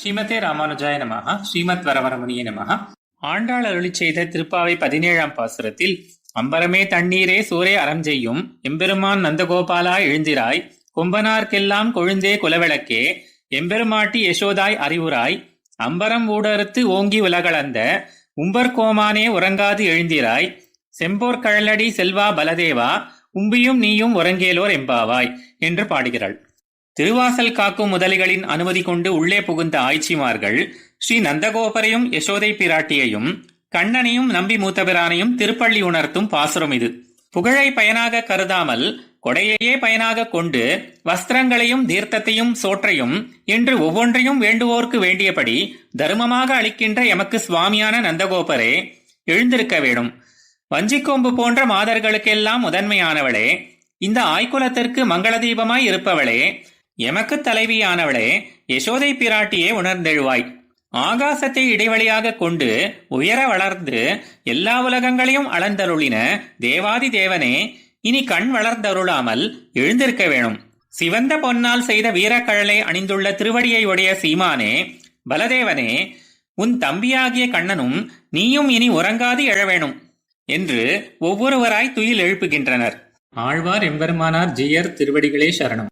ஸ்ரீமதே ராமானுஜாய நமஹ ஸ்ரீமத் வரவரமுனிய நமஹ. ஆண்டாள் அருளி செய்த திருப்பாவை பதினேழாம் பாசுரத்தில் அம்பரமே தண்ணீரே சூரே அறம் செய்யும் எம்பெருமான் நந்தகோபாலா எழுந்திராய் கொம்பனார்க்கெல்லாம் கொழுந்தே குலவிளக்கே எம்பெருமாட்டி யசோதாய் அறிவுராய் அம்பரம் ஊடறுத்து ஓங்கி உலகளந்த உம்பர்கோமானே உறங்காது எழுந்திராய் செம்போர் கழலடி செல்வா பலதேவா உம்பியும் நீயும் உறங்கேலோர் எம்பாவாய் என்று பாடுகிறாள். திருவாசல் காக்கும் முதலிகளின் அனுமதி கொண்டு உள்ளே புகுந்த ஆய்ச்சிமார்கள் ஸ்ரீ நந்தகோபரையும் யசோதை பிராட்டியையும் கண்ணனையும் நம்பி மூத்தபிரானையும் திருப்பள்ளி உணர்த்தும் பாசுரம் இது. புகழை பயனாக கருதாமல் கொடையையே பயனாக கொண்டு வஸ்திரங்களையும் தீர்த்தத்தையும் சோற்றையும் என்று ஒவ்வொன்றையும் வேண்டுவோர்க்கு வேண்டியபடி தர்மமாக அளிக்கின்ற எமக்கு சுவாமியான நந்தகோபரே எழுந்திருக்க வேணும். வஞ்சிக்கொம்பு போன்ற மாதர்களுக்கெல்லாம் முதன்மையானவளே இந்த ஆய்குலத்திற்கு மங்கள தீபமாய் இருப்பவளே எமக்கு தலைவியானவளே யசோதை பிராட்டியே உணர்ந்தெழுவாய். ஆகாசத்தை இடைவெளியாக கொண்டு உயர வளர்ந்து எல்லா உலகங்களையும் அளந்தருளின தேவாதி தேவனே இனி கண் வளர்ந்தருளாமல் எழுந்திருக்க வேணும். சிவந்த பொன்னால் செய்த வீரக்கழலை அணிந்துள்ள திருவடியை உடைய சீமானே பலதேவனே உன் தம்பியாகிய கண்ணனும் நீயும் இனி உறங்காது எழவேணும் என்று ஒவ்வொருவராய் துயில் எழுப்புகின்றனர். ஆழ்வார் எம்பெருமானார் ஜியர் திருவடிகளே சரணம்.